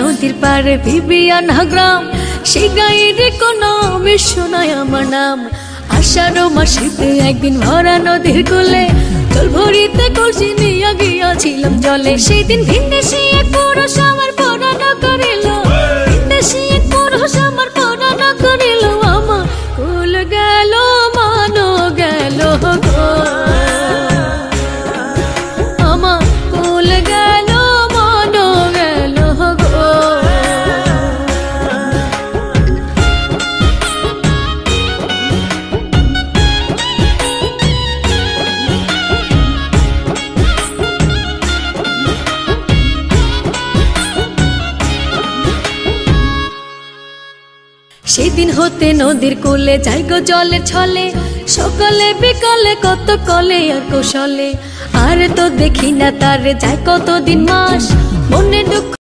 নদীর পারে বিবিয়ানা গ্রাম সে গায়ের কোনো শোনায় আমার নাম। আষাঢ় মাসিতে একদিন ভরা নদীর কোলে জল ভরিতে কলসি নিয়ে গিয়াছিলাম জলে। সেই দিন ভিন্দেশি এক সেদিন হতে নদীর কোলে যাই গো জলে ছলে। সকালে, বিকালে কত কলে আর কৌশলে। আর তো দেখি না তারে যায় কতদিন মাস। মনে দুঃখ